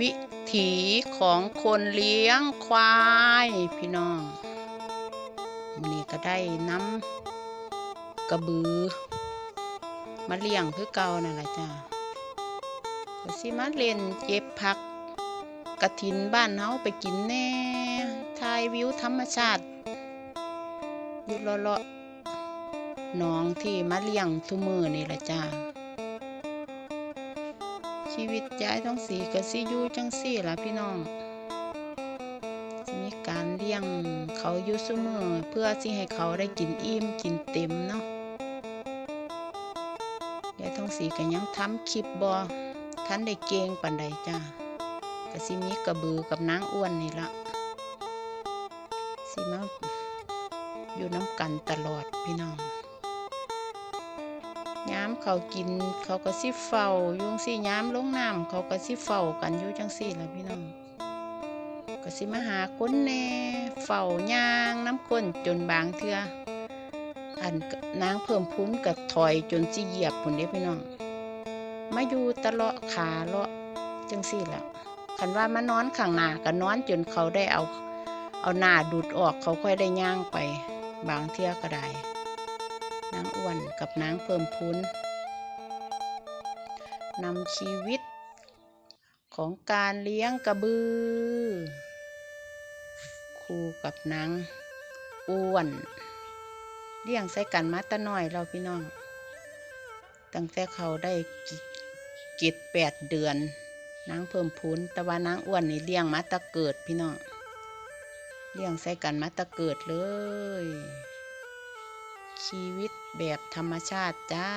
วิถีของคนเลี้ยงควายพี่น้องวันนี้ก็ได้น้ำกระบือ มาเลี้ยงคือเก่านั่นแหละจ้าก็สิมาเล่นเก็บผักกระถินบ้านเฮาไปกินแน่ถ่ายวิวธรรมชาติยู่เลาะๆหน้องที่มาเลี้ยงทุมือนี่แหละจ้า ชีวิตยายต้องสีก็สิอยู่จังสี่ล่ะพี่น้องสิมีการเลี้ยงเขาอยู่ซุมือเพื่อสิให้เขาได้กินอิ่มกินเต็มเนาะยายต้องสีก็ยังทำคลิปบอท่านได้เก่งปันใดจ้าก็สิมีกระบือกับนางอ้วนนี่ละสิมาอยู่น้ำกันตลอดพี่น้อง ย้ำเขากินเขาก็สิเฝ้ายุงสิย้ำลงน้ำเขาก็สิเฝ้ากันอยู่จังสี่ละพี่น้องก็สิมาหาคนแน่เฝ้าย่างน้ำก้นจนบางเทืออันนางเพิ่มพูนกับถอยจนสิเหยียบผุนเด้พี่น้องมาอยู่ตะเลาะขาเลาะจังสี่ละคันว่ามานอนข้างหน้าก็นอนจนเขาได้เอา เอาหน้าดูดออกเขาค่อยได้ย่างไป บางเทือก็ได้ นางอ้วนกับนางเพิ่มพูนนำชีวิตของการเลี้ยงกระบือ คู่กับนางอ้วน เลี้ยงใส่กันมาตะน้อยเราพี่น้อง ตั้งแต่เขาได้เจ็ดแปดเดือนนางเพิ่มพูนแต่ว่านางอ้วนนี่เลี้ยงมาตะเกิดพี่น้องเลี้ยงใส่กันมาตะเกิดเลย ชีวิตแบบธรรมชาติจ้า